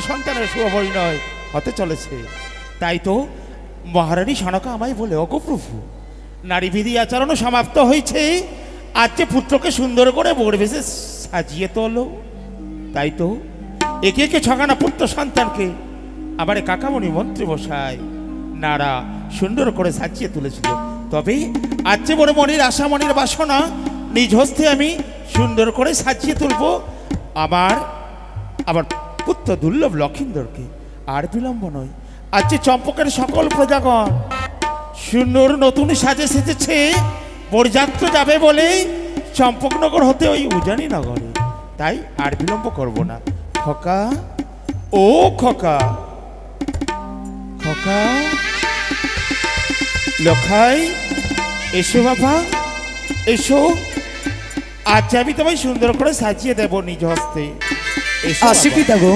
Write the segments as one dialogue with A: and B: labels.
A: সন্তানের শুভ পরিণয় হতে চলেছে। তাই তো মহারানী সনকা আমায় বলে অগো প্রভু নারী বিধি আচরণও সমাপ্ত হয়েছে। আজ যে পুত্রকে সুন্দর করে বেশে সাজিয়ে তোলো। তাই তো একে একে ছগানা পুত্র সন্তানকে আবার কাকামণি মন্ত্রী বসায় নারা সুন্দর করে সাজিয়ে তুলেছিল। তবে আজ যে বড় মনির আশা, মনির বাসনা, নিজ হস্তে আমি সুন্দর করে সাজিয়ে তুলবো। আমার আবার পুত্র দুর্লভ লক্ষিন্দরকে আর বিলম্ব নয়। আজ যে চম্পকের সকল প্রজাগণ সুন্দর নতুন সাজে সেজেছে, বরযাত্র যাবে বলে চম্পকনগর হতে ওই উজানি নগরে। তাই আর বিলম্ব করব না। খোকা, ও খোকা খোকা, লখাই, এসো বাবা, এসো। আজ আমি তোমায় সুন্দর করে সাজিয়ে দেব নিজ হস্তে। এসো
B: আসি পিতা গো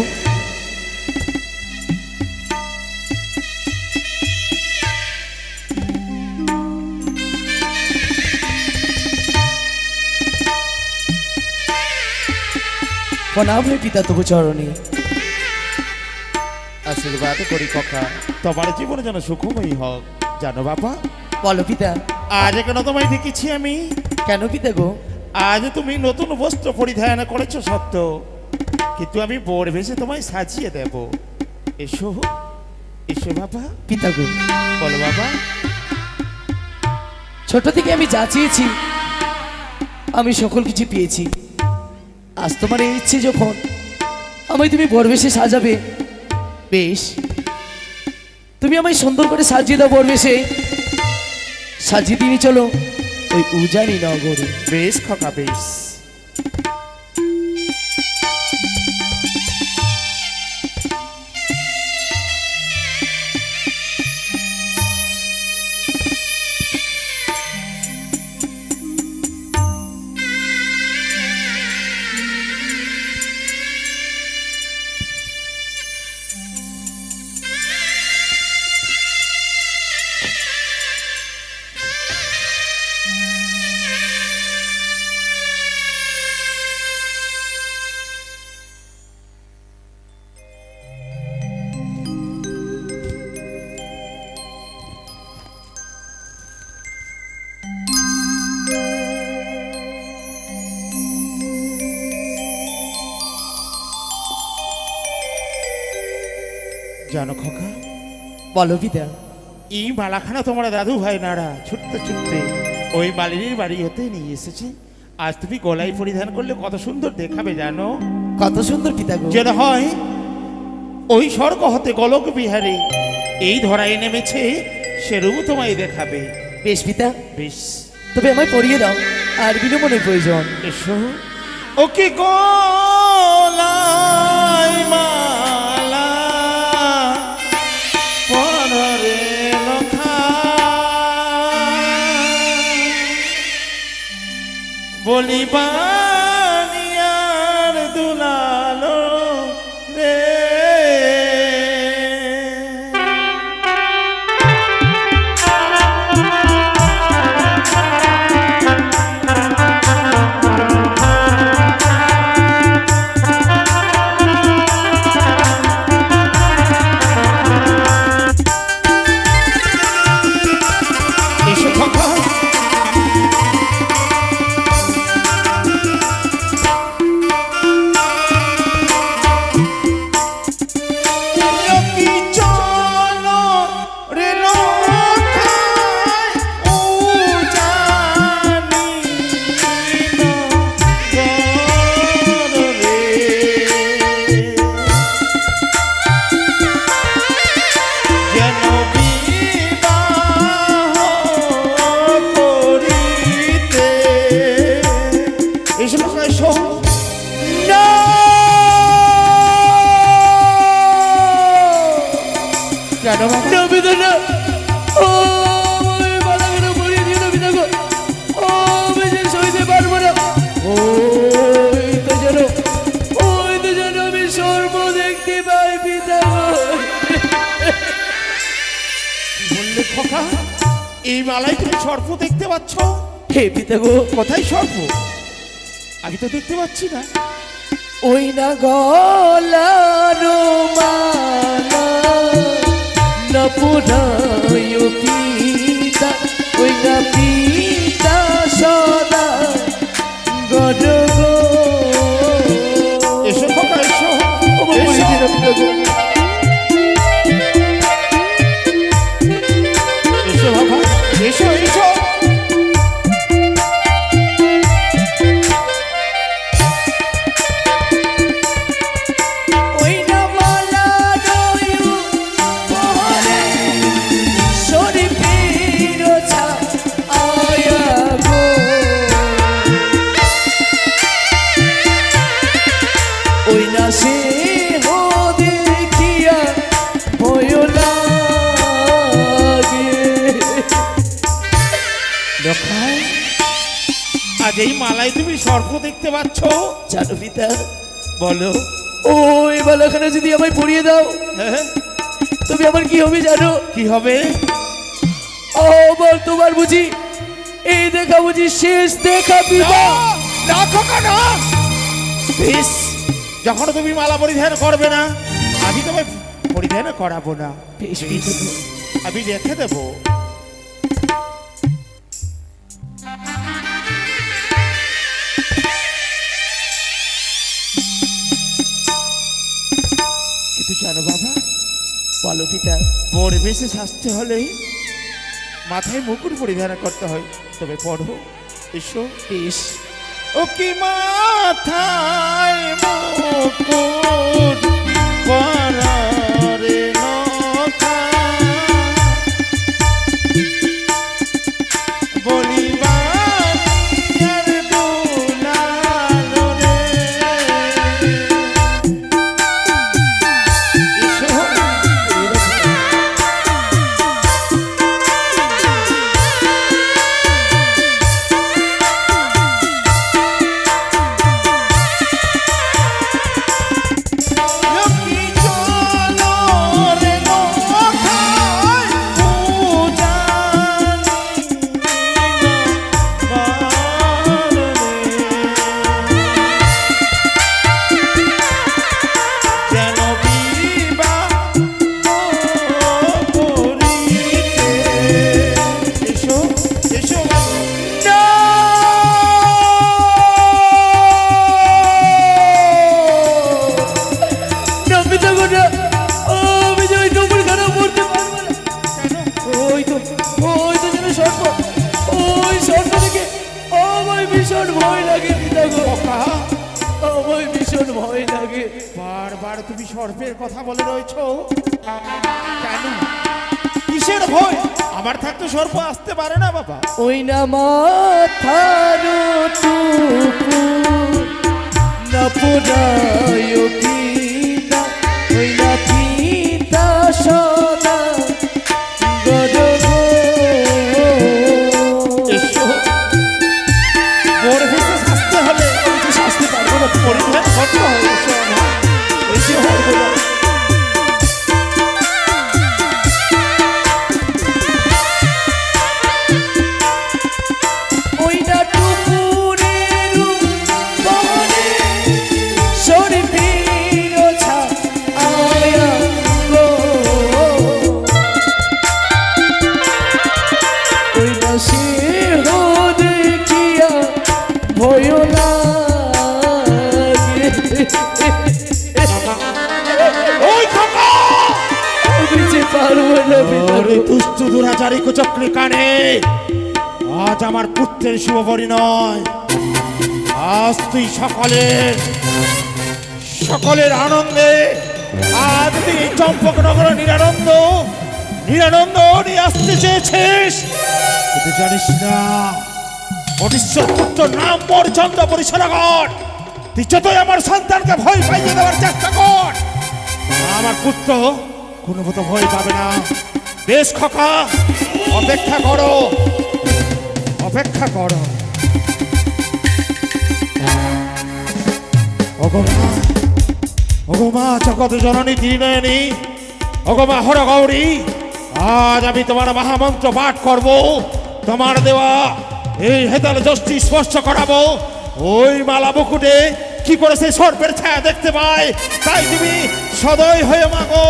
B: প্রণাম পিতা তবু চরণে।
A: আশীর্বাদ করি ককা তোমার জীবন যেন সুখময়ী হোক। জানো বাবা
B: বলো পিতা।
A: আজ কেন তোমায় দেখেছি আমি?
B: কেন পিতা গো?
A: আজ তুমি নতুন বস্ত্র পরিধান করেছ সত্য। কিন্তু আমি বোর ভেসে তোমায় সাজিয়ে দেব। এসো এসো বাবা।
B: পিতা গো।
A: বলো বাবা।
B: ছোট থেকে আমি যা চেয়েছি আমি সকল কিছু পেয়েছি। আজ তোমার এই ইচ্ছে যখন আমায় তুমি বরবেশে সাজাবে বেশ। তুমি আমায় সুন্দর করে সাজিয়ে দাও বরবেশে সাজিয়ে দিয়ে চলো ওই উজানি নগরে।
A: বেশ খকা বেশ। জানো খকা?
B: বলো পিতা
A: এই মালাখানা তোমার দাদু ভাই নাড়া ছুটতে ছুটতে ওই মালিনীর বাড়ি হতে নিয়ে এসেছে। আজ তুমি গলায় পরিধান করলে কত সুন্দর দেখাবে জানো।
B: কত সুন্দর পিতা গো।
A: যেন হয় ওই স্বর্গ হতে গোলক বিহারে। এই ধরায় নেমেছে সেরূপ তোমায় দেখাবে।
B: বেশ পিতা
A: বেশ।
B: তবে আমায় পড়িয়ে দাও আর বিলম্বনের প্রয়োজন।
A: এসো। ওকে কি কেন?
B: না। ও গো ও সইতে পারব তো যেন ওই তো যেন আমি সর্ব দেখতে পাই পিতা গো।
A: বললে খোকা? এই মালায় তুমি সর্প দেখতে পাচ্ছ?
B: হে পিতা গো
A: কোথায় সর্প? আমি তো দেখতে পাচ্ছি না।
B: ওই না গলার
A: na
B: pudayo pita
A: Uy
B: nga pita soda Godogo Eso, hoka, eso
A: Eso,
B: hoka, eso কি হবে জানো?
A: কি হবে?
B: ও বল তোমার বুঝি। এই দেখা বুঝি শেষ দেখা বিবাহ।
A: না না বেশ যখন তুমি মালা পরিধান করবে না আমি তোমায় পরিধান করাবো না। আমি রেখে দেবো।
B: পিতা
A: পরিবেশে বেশি শাস্তি হলেই মাথায় মুকুট পরিধান করতে হয়। তবে পড়ো, এসো
B: বেশ
A: ও কি মাথায় মুকুট পরারে নখা
B: মাথার টুকু না পোড়ায় কিনা ওই না পিতা সদা গরব
A: বড় ভেসে শাস্তে
B: তো শাস্তি পারব না
A: পরিধান করতে হয় এসো। আমার।
B: এসে।
A: দুষ্ট দুরাচারী কুচক্রি কানে। আজ আমার পুত্রের শুভ পরিণয়। আজ তুই সকলের সকলের আনন্দে আজ তুই চম্পকনগর নিরানন্দ নিরানন্দ নিয়ে আসতে চেয়েছিস। কিন্তু জানিস না অনিশ্বর পুত্র নাম চন্দ্র পরিসরাগর তুই যতই আমার সন্তানকে ভয় পাইয়ে দেওয়ার চেষ্টা কর। আমার পুত্র কোনো মতো ভয় পাবে না। বেশ, খকা, অপেক্ষা করো। অপেক্ষা করো। অগমা অগমা জগৎ জননী ত্রিনয়নী অগমা হর গৌরী, আজ আমি তোমার মহামন্ত্র পাঠ করব। তোমার দেওয়া এই হেতাল যষ্টি স্পর্শ করাবো। ওই মালা বকুটে কি করে সেই সর্পের ছায়া দেখতে পায়, তাই তুমি সদয় হয়ে মাগো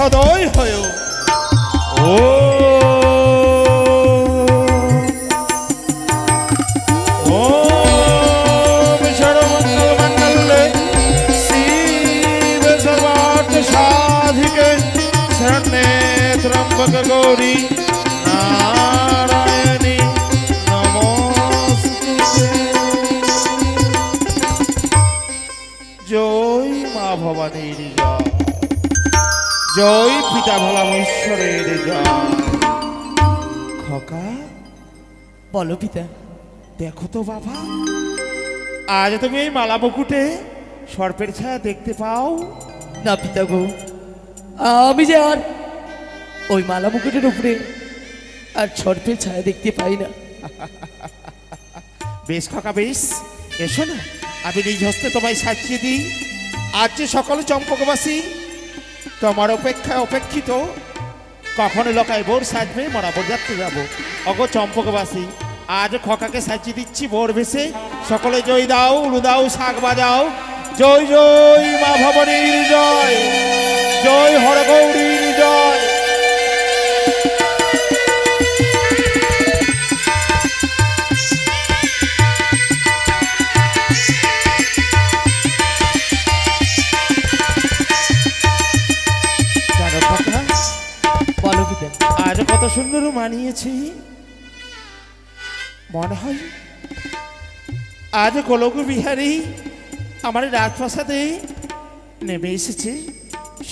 A: সদয় হয় ও। জয় মা ভবানী জয়। জয় পিতা ভোলামশ্বরের জয়। খকা
B: বলো পিতা
A: দেখো তো বাবা আজ তুমি এই মালা মুকুটে সর্পের ছায়া দেখতে পাও?
B: না পিতা গো আমি যে আর ওই মালা মুকুটের উপরে আর সর্পের ছায়া দেখতে পাই না।
A: বেশ খকা বেশ। এসো না আমি নিজ হস্তে তোমায় সাজিয়ে দিই। আজ যে সকল চম্পকবাসী তোমার অপেক্ষায় অপেক্ষিত। কখন লোকায় বোর সাজবে মরাবর যাত্রী যাব। অগ চম্পকবাসী, আজ খকাকে সাজিয়ে দিচ্ছি বোর ভেসে। সকলে জয় দাও, উলু দাও, শাক বাজাও। জয় জয়, মা ভবনীর জয়। জয় হরগৌরীর কত সুন্দর মানিয়েছি। মনে হয় আজ গোলক বিহারী আমার রাজপ্রাসাদে নেমে এসেছে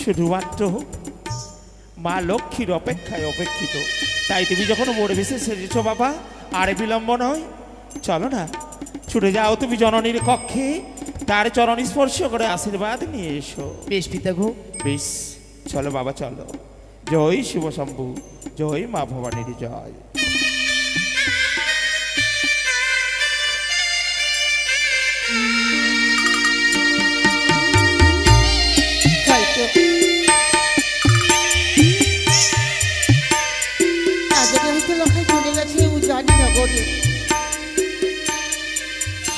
A: শুধুমাত্র মা লক্ষ্মীর অপেক্ষায় অপেক্ষিত। তাই তুমি যখন মোড়ে ভেসে সেরেছ বাবা আর বিলম্ব নয়। চলো না ছুটে যাও তুমি জননীর কক্ষে তার চরণ স্পর্শ করে আশীর্বাদ নিয়ে এসো।
B: বেশ পিতা গো।
A: বেশ চলো বাবা চলো। জয় শিব শম্ভু। জয় মা ভবানীর জয়।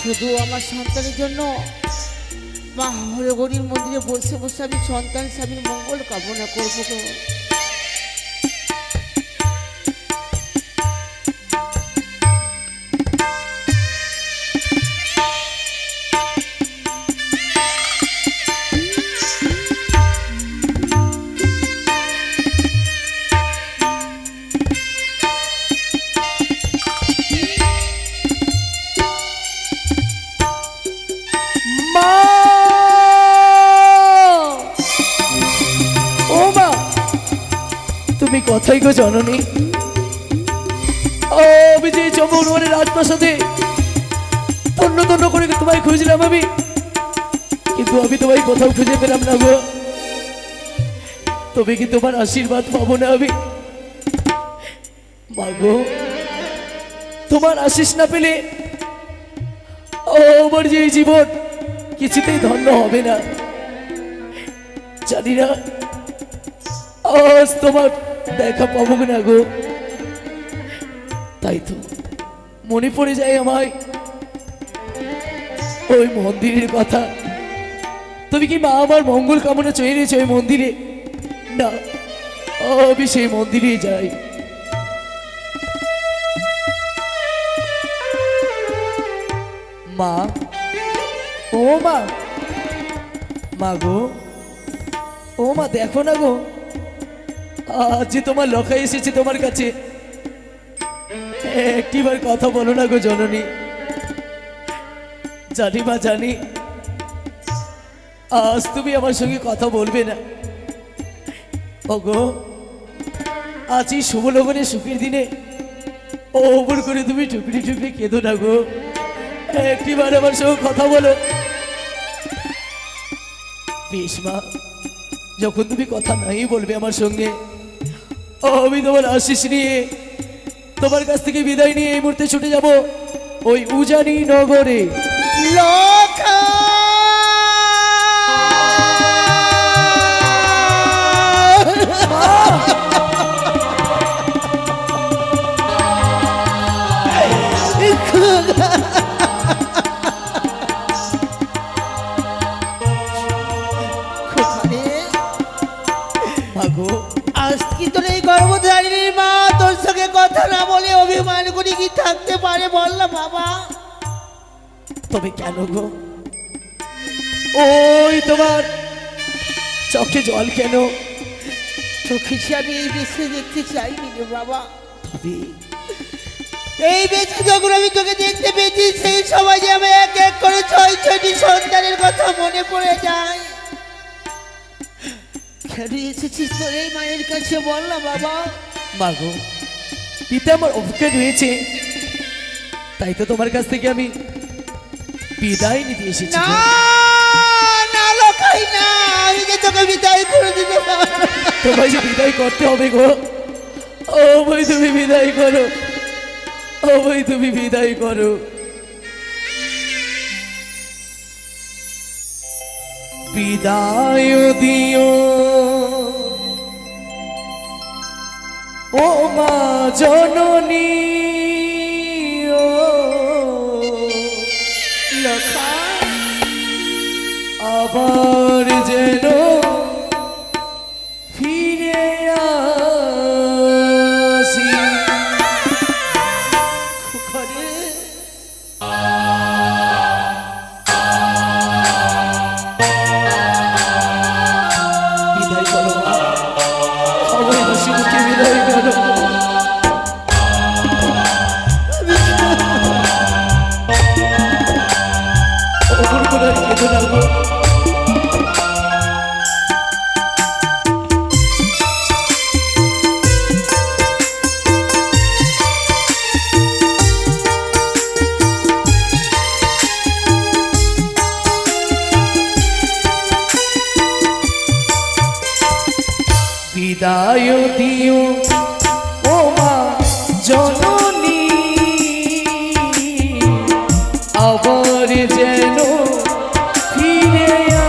C: শুধু আমার সন্তানের জন্য মা হরগরির মন্দিরে বসে বসে আমি সন্তান স্বামীর মঙ্গল কামনা করব
B: জননী। ও আমি যে রাজপ্রাসাদে তন্ন তন্ন করে তোমায় খুঁজলাম আমি। কিন্তু আমি তোমায় কোথাও খুঁজে পেলাম না গো। তবে কি তোমার আশীর্বাদ পাবো না আমি? মা গো, তোমার আশিস না পেলে ও আমার যে জীবন কিছুতেই ধন্য হবে না। জানি না, আজ তোমার দেখা পাবো না গো। তাই তো মনে পড়ে যায় আমায়। ওই মন্দিরের কথা। তুমি কি মা আমার মঙ্গল কামনা চেয়ে নিয়েছো ওই মন্দিরে? না, আমি সেই মন্দিরে যাই। মা, ও মা। মা গো, ও মা দেখো না গো। আজ তোমার লখাই এসেছে তোমার কাছে, একটিবার কথা বলো না গো জননী। জানি বা জানি, আজ তুমি আমার সঙ্গে কথা বলবে না। ও গো আজ এই শুভ লগনের সুখের দিনে ওপর করে তুমি টুকরি টুকরি কেঁদো না গো। একটিবার আমার সঙ্গে কথা বলো। বেশ মা, যখন তুমি কথা নাই বলবে আমার সঙ্গে আমি তোমার আশিস নিয়ে তোমার কাছ থেকে বিদায় নিয়ে এই মুহূর্তে ছুটে যাব ওই উজানি নগরে।
C: খোকারে, বাবা।
B: তবে কেন গো? ওই তোমার চোখে জল কেন?
C: তোকে যে আমি এই বেশি দেখতে চাইনি রে বাবা।
B: তবে
C: এই বেশি যখন আমি তোকে দেখতে পেয়েছি সেই সময় যে আমি এক এক করে ছয় ছয়টি সন্তানের কথা মনে পড়ে যায়। কেন এসেছিস তোর এই মায়ের কাছে বল না বাবা।
B: মাগো পিতা আমার অপেক্ষা রয়েছে। তাই তো তোমার কাছ থেকে আমি বিদায় নিতে এসেছি
C: না না লোকাই না আমি যে তোকে বিদায় করে দিতে
B: তোমায় যে বিদায় করতে হবে গো ও ভাই তুমি বিদায় করো ও ভাই তুমি বিদায় করো। বিদায় দিও। ও মা জননী আবার যেন ফিরে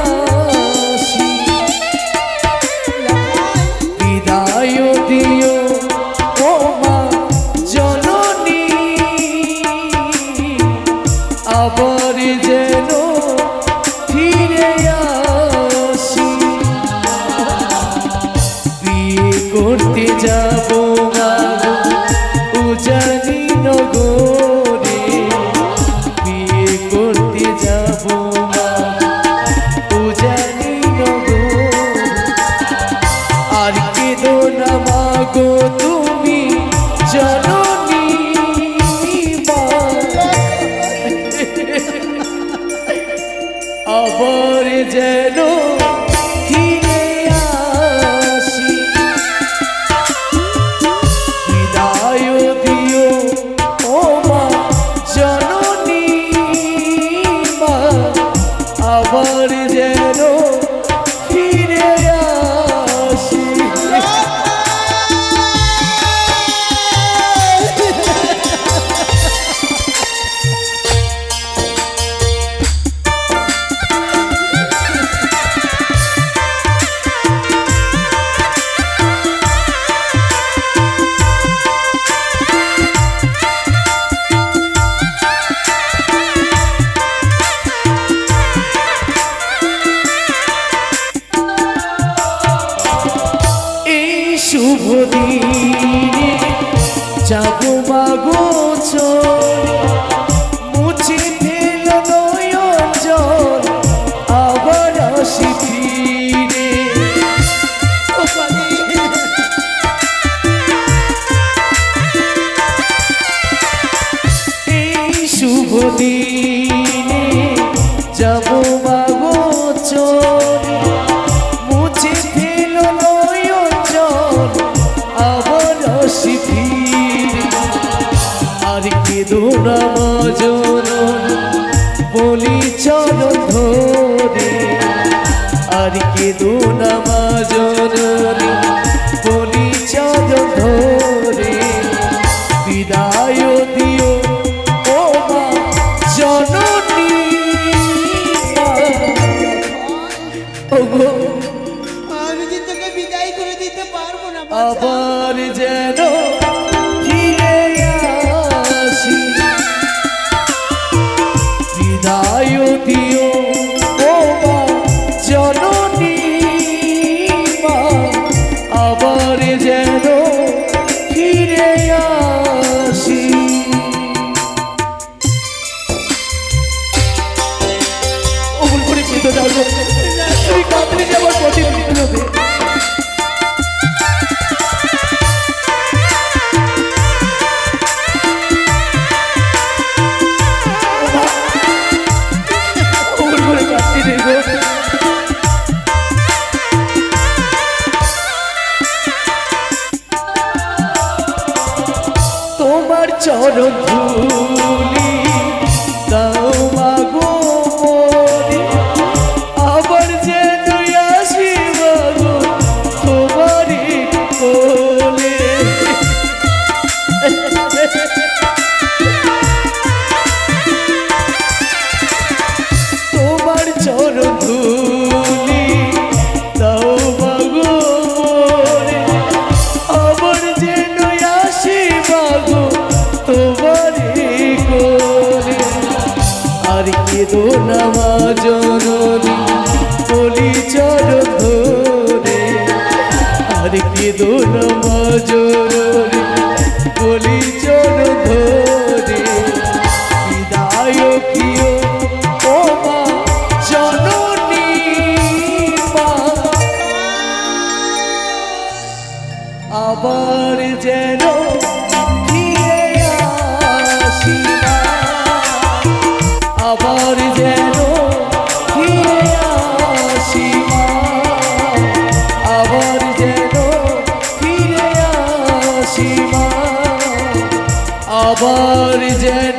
C: পরিজের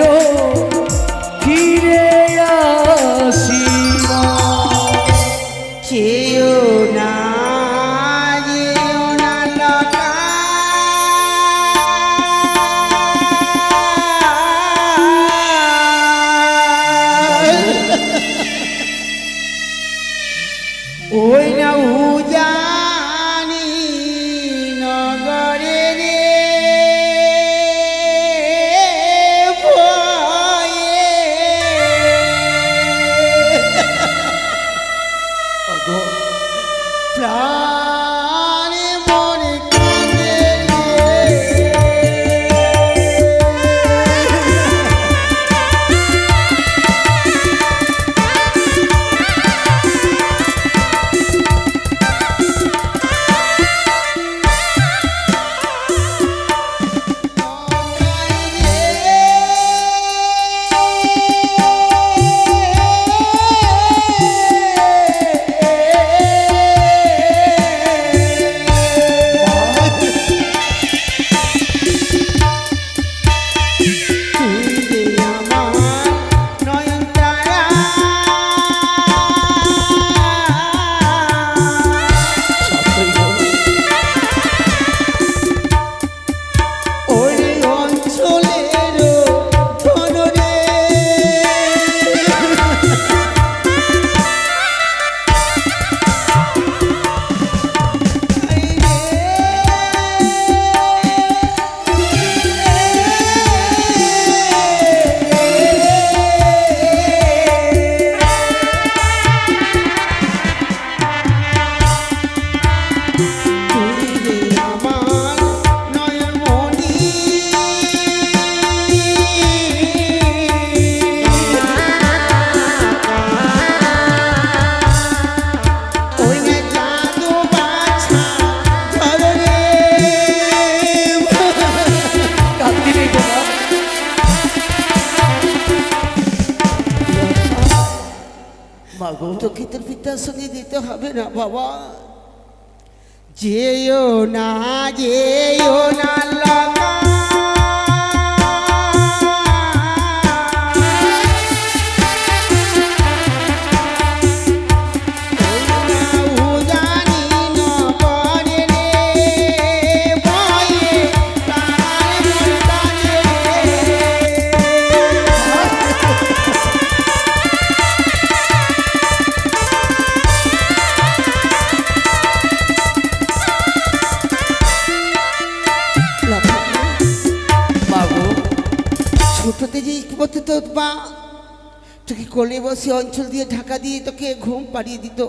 C: সে অঞ্চল দিয়ে ঢাকা দিয়ে তোকে ঘুম পাড়িয়ে দিত।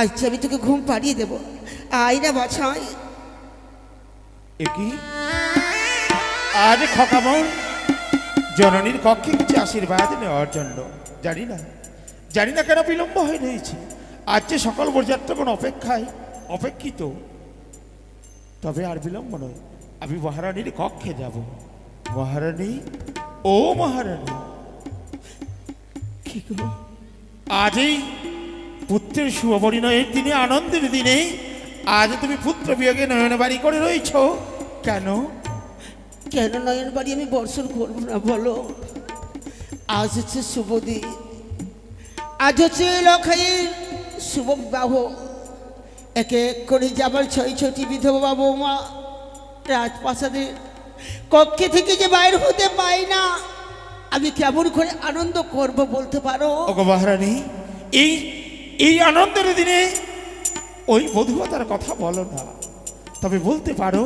C: আচ্ছা আমি তোকে ঘুম পাড়িয়ে দেব, আয় না বাছাই।
A: আজ জননীর কক্ষে কিছু আশীর্বাদ নেওয়ার জন্য। জানি না জানি না কেন বিলম্ব হয়ে রয়েছে। আজ যে সকল বরযাত্রগণ অপেক্ষায়, অপেক্ষিত। তবে আর বিলম্ব নয়, আমি মহারানীর কক্ষে যাব। মহারানী, ও মহারানী!
C: আজ
A: এই পুত্রের শুভ শুভপরিণয়ের দিনে আনন্দের দিনে আজ তুমি পুত্র বিয়োগে নয়ন বাড়ি করে রয়েছ। কেন?
C: কেন নয়ন বাড়ি আমি বর্ষণ করব না বলো? আজ হচ্ছে শুভদিন আজ হচ্ছে লখাই শুভ বিবাহ। এক এক করে যাবার ছয় ছয়টি বিধবা বৌমা। রাজপ্রাসাদের কক্ষে থেকে যে বাইর হতে পাই না আমি কেমন করে আনন্দ করব বলতে পারো?
A: ওগো মহারানী এই এই আনন্দের দিনে ওই বধুবতার কথা বলো না। তবে বলতে পারো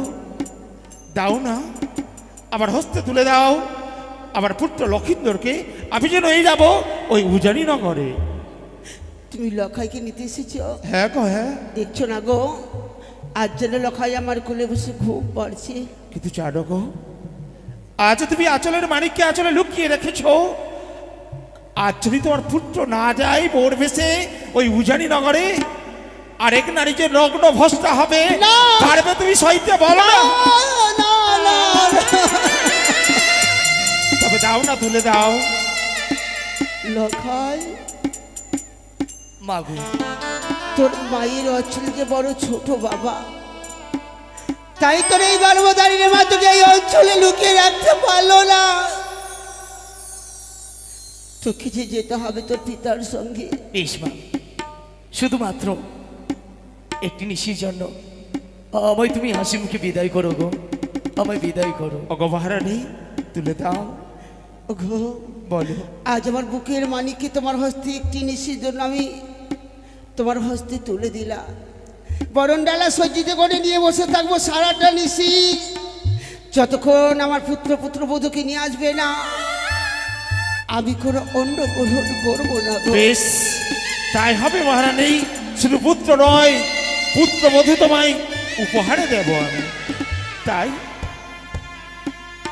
A: দাও না আমার হস্তে তুলে দাও আমার পুত্র লক্ষিন্দরকে আমি যেন এই যাব ওই উজানি নগরে।
C: তুমি লখাইকে নিতে এসেছ?
A: হ্যাঁ গো হ্যাঁ।
C: দেখছ না গো আজ যেন লখাই আমার কোলে বসে ঘুম পাড়ছে।
A: কিন্তু জানো গো আজ তুমি আচলের মানিককে আচলে লুকিয়ে রেখেছ। আজ যদি তোমার পুত্র না যায় বোর ভেসে ওই উজানি নগরে আরেক নারী যে নগ্ন ভস্তা হবে। পারবে তুমি সইতে বলো না। তবে দাও না তুলে দাও।
C: লখাই।
B: মাগো
C: তোর মায়ের অঞ্চলকে বড় ছোট বাবা। তাই তোর এই গর্ভধারীর মা তোকে এই অঞ্চলে লুকিয়ে রাখতে পারল না। তোকে যে যেতে হবে তোর পিতার সঙ্গে।
B: বেশ মা শুধুমাত্র একটি নিশির জন্য। আমায় তুমি হাসি মুখে বিদায় করো গো আমায় বিদায় করো।
A: অগো মহারানী তুলে দাও।
C: ওগো,
A: বলো।
C: আজ আমার বুকের মানিককে তোমার হস্তে একটি নিশির জন্য আমি তোমার হস্তে তুলে দিলাম। বরণ ডালা সজ্জিত করে নিয়ে বসে থাকব সারাটা নিশি যতক্ষণ আমার পুত্র পুত্র বধূকে নিয়ে আসবে না, আমি কোনো অন্য গ্রহণ করব না
A: বেশ, তাই হবে মহারানী, শুধু পুত্র নয় পুত্র বধূ তোমায় উপহারে দেব আমি। তাই,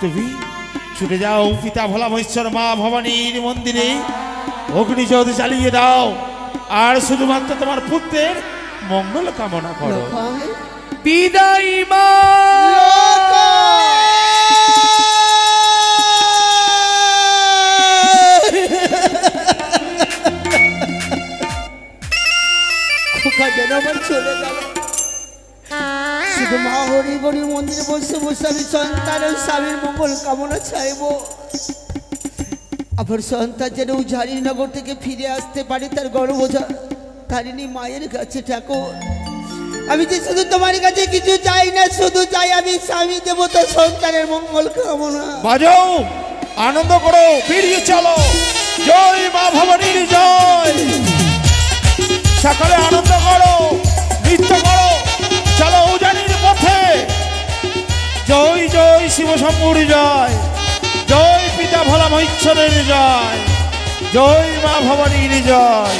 A: তুমি ছুটে যাও পিতা ভোলা মহেশ্বর মা ভবানীর মন্দিরে অগ্নিজ্যোতি চালিয়ে দাও। আর শুধুমাত্র তোমার পুত্রের মঙ্গল কামনা করো।
B: বিদায় মা।
C: খোকা যেন আমার চলে গেল? শুধু মা হরিবরী মন্দিরে বসে বসে আমি সন্তানের স্বামীর মঙ্গল কামনা চাইব। আবার সন্তান যেন নগর থেকে ফিরে আসতে পারে তার গর্ববোঝা তারিণী মায়ের কাছে ঠাকুর আমি যে শুধু তোমার কাছে কিছু চাই না, শুধু চাই আমি স্বামী দেব তো সন্তানের মঙ্গল কামনা।
A: বাজাও, আনন্দ করো বেরিয়ে চলো। জয় মা ভবানীর জয়। সকালে আনন্দ করো, নৃত্য করো, চলো উজানির পথে। জয় জয় শিব শম্ভুর জয়। জয় পিতা ভোলা মহিশ্বরের জয়। জয় মা ভবানীর জয়।